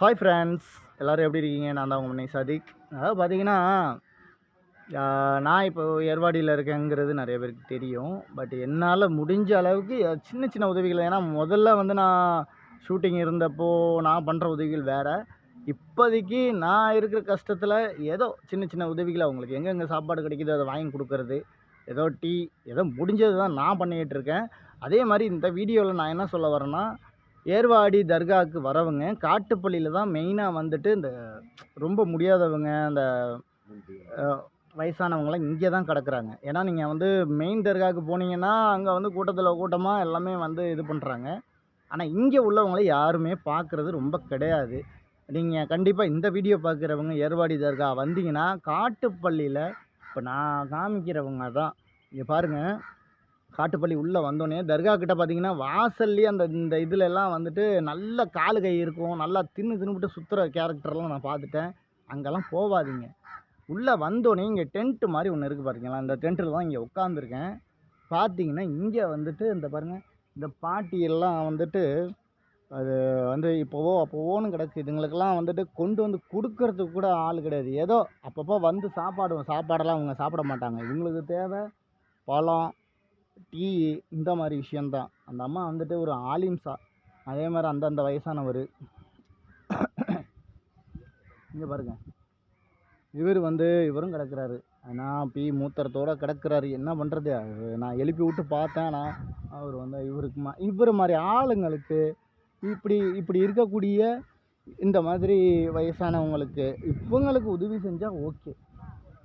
Hi friends எல்லோரும் எப்படி இருக்கீங்க? நான் தான் உங்கள் முன்னே சதிக். அதாவது பார்த்தீங்கன்னா நான் இப்போ ஏர்வாடியில் இருக்கேங்கிறது நிறைய பேருக்கு தெரியும். பட் என்னால் முடிஞ்ச அளவுக்கு சின்ன சின்ன உதவிகள். ஏன்னா முதல்ல வந்து நான் ஷூட்டிங் இருந்தப்போ நான் பண்ணுற உதவிகள் வேறு. இப்போதைக்கு நான் இருக்கிற கஷ்டத்தில் ஏதோ சின்ன சின்ன உதவிகள் அவங்களுக்கு எங்கெங்கே சாப்பாடு கிடைக்குதோ அதை வாங்கி கொடுக்கறது ஏதோ டீ ஏதோ முடிஞ்சது தான் நான் பண்ணிக்கிட்டு இருக்கேன். அதே மாதிரி இந்த வீடியோவில் நான் என்ன சொல்ல வரேன்னா ஏர்வாடி தர்காவுக்கு வரவங்க காட்டுப்பள்ளியில் தான் மெயினாக வந்துட்டு இந்த ரொம்ப முடியாதவங்க அந்த வயசானவங்களாம் இங்கே தான் கிடக்குறாங்க. ஏன்னா நீங்கள் வந்து மெயின் தர்காவுக்கு போனீங்கன்னா அங்கே வந்து கூட்டத்தில் கூட்டமாக எல்லாமே வந்து இது பண்ணுறாங்க ஆனால் இங்கே உள்ளவங்கள யாருமே பார்க்குறது ரொம்ப கிடையாது. நீங்கள் கண்டிப்பாக இந்த வீடியோ பார்க்குறவங்க ஏர்வாடி தர்கா வந்தீங்கன்னா காட்டுப்பள்ளியில் இப்போ நான் காமிக்கிறவங்க தான் இங்கே பாருங்கள் காட்டுப்பள்ளி உள்ளே வந்தோடனே தர்கா கிட்ட பார்த்தீங்கன்னா வாசல்லையே அந்த இந்த இதுல எல்லாம் வந்துட்டு நல்ல காலு கை இருக்கும். நல்லா தின்னு தின்னுபிட்டு சுற்றுற கேரக்டர்லாம் நான் பார்த்துட்டேன் அங்கெல்லாம் போகாதீங்க உள்ளே வந்தோடனே இங்கே டென்ட்டு மாதிரி ஒன்று இருக்குது பாருங்களா இந்த டென்ட்டில் தான் இங்கே உட்காந்துருக்கேன் பார்த்தீங்கன்னா இங்கே வந்துட்டு இந்த பாருங்கள் இந்த பாட்டி எல்லாம் வந்துட்டு அது வந்து இப்போவோ அப்போவோன்னு கிடக்கு. இதுங்களுக்கெல்லாம் வந்துட்டு கொண்டு வந்து கொடுக்கறதுக்கு கூட ஆள் கிடையாது. ஏதோ அப்பப்போ வந்து சாப்பாடு சாப்பாடெல்லாம் அவங்க சாப்பிட மாட்டாங்க. இவங்களுக்கு தேவை பழம் டீ இந்த மாதிரி விஷயந்தான் அந்த அம்மா வந்துட்டு ஒரு ஆலிம்ஸா அதே மாதிரி அந்தந்த வயசானவர். இங்கே பாருங்க. இவர் வந்து இவரும் கிடக்கிறாரு. ஆனால் பி மூத்திரத்தோட கிடக்கிறாரு. என்ன பண்ணுறது நான் எழுப்பி விட்டு பார்த்தேன். ஆனால் அவர் வந்து இவருக்கு மா இவர் மாதிரி ஆளுங்களுக்கு இப்படி இப்படி இருக்கக்கூடிய இந்த மாதிரி வயசானவங்களுக்கு இவங்களுக்கு உதவி செஞ்சால் ஓகே.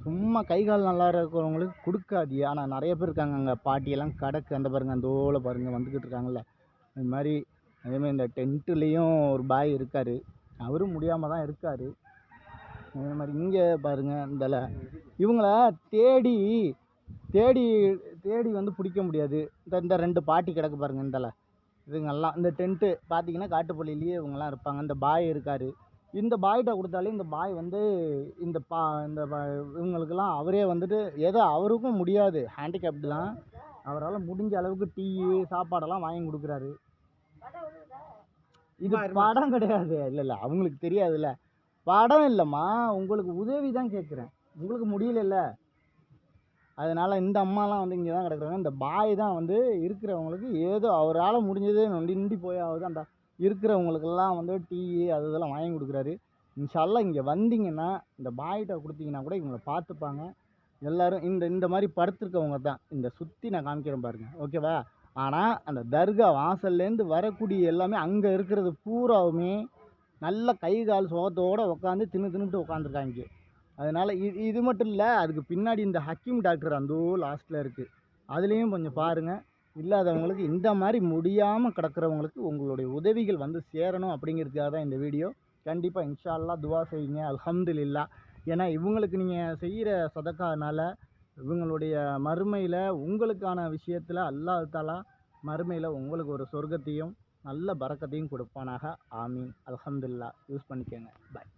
சும்மா கை கால் நல்லா இருக்கிறவங்களுக்கு கொடுக்காதீங்க ஆனால் நிறைய பேர் இருக்காங்க அங்கே. பாட்டியெல்லாம் கிடக்கு. அந்த பாருங்க அந்த ஓவில் பாருங்க வந்துக்கிட்டு இருக்காங்கல்ல. அது மாதிரி அதேமாதிரி இந்த டென்ட்டுலேயும் ஒரு பாய் இருக்கார். அவரும் முடியாமல் தான் இருக்கார். அதே மாதிரி இங்கே பாருங்க இந்தல இவங்கள தேடி தேடி தேடி வந்து பிடிக்க முடியாது. இந்த இந்த ரெண்டு பாட்டி கிடக்கு பாருங்க இந்தல இதுங்கெல்லாம் இந்த டென்ட்டு பார்த்தீங்கன்னா காட்டுப்பள்ளியிலேயே இவங்கெல்லாம் இருப்பாங்க. இந்த பாய் இருக்கார். இந்த பாய்கிட்ட கொடுத்தாலே இந்த பாய் வந்து இந்த பா இந்த இவங்களுக்கெல்லாம் அவரே வந்துட்டு ஏதோ அவருக்கும் முடியாது. ஹேண்டிகேப்டு தான். அவரால் முடிஞ்ச அளவுக்கு டீ சாப்பாடெல்லாம் வாங்கி கொடுக்குறாரு. இது படம் கிடையாது. இல்லை இல்லை அவங்களுக்கு தெரியாதுல்ல. படம் இல்லைம்மா. உங்களுக்கு உதவி தான் கேட்குறேன். உங்களுக்கு முடியலல்ல. அதனால் இந்த அம்மாலாம் வந்து இங்கே தான் கிடக்குறாங்க. இந்த பாய் தான் வந்து இருக்கிறவங்களுக்கு ஏதோ அவரால் முடிஞ்சது நொண்டி நொண்டி போயாவது அந்த இருக்கிறவங்களுக்கெல்லாம் வந்து டீ அது இதெல்லாம் வாங்கி கொடுக்குறாரு. இன்ஷால்லா இங்கே வந்தீங்கன்னா இந்த பாய்கிட்ட கொடுத்தீங்கன்னா கூட இவங்களை பார்த்துப்பாங்க. எல்லோரும் இந்த இந்த மாதிரி படுத்துருக்கவங்க தான். இந்த சுற்றி நான் காமிக்கிறேன் பாருங்கள் ஓகேவா ஆனால் அந்த தர்கா வாசல்லேருந்து வரக்கூடிய எல்லாமே அங்கே இருக்கிறது பூராவுமே நல்ல கை கால் சோகத்தோடு உட்காந்து தின்னு தின்னுட்டு உட்காந்துருக்காங்க அதனால் இது இது மட்டும் இல்லை அதுக்கு பின்னாடி இந்த ஹக்கீம் டாக்டர் அந்த லாஸ்ட்டில் இருக்குது அதுலேயும் கொஞ்சம் பாருங்கள் இல்லாதவங்களுக்கு இந்த மாதிரி முடியாமல் கிடக்கிறவங்களுக்கு உங்களுடைய உதவிகள் வந்து சேரணும் அப்படிங்கிறதுக்காக தான் இந்த வீடியோ. கண்டிப்பாக இன்ஷால்லா துவா செய்யுங்க. அல்ஹம்துலில்லா ஏன்னா இவங்களுக்கு நீங்கள் செய்கிற சதக்கானால் இவங்களுடைய மறுமையில் உங்களுக்கான விஷயத்தில் அல்லாததாலா மறுமையில் உங்களுக்கு ஒரு சொர்க்கத்தையும் நல்ல பறக்கத்தையும் கொடுப்பானாக. ஆமீன். அல்ஹம்துலில்லா யூஸ் பண்ணிக்கோங்க. பாய்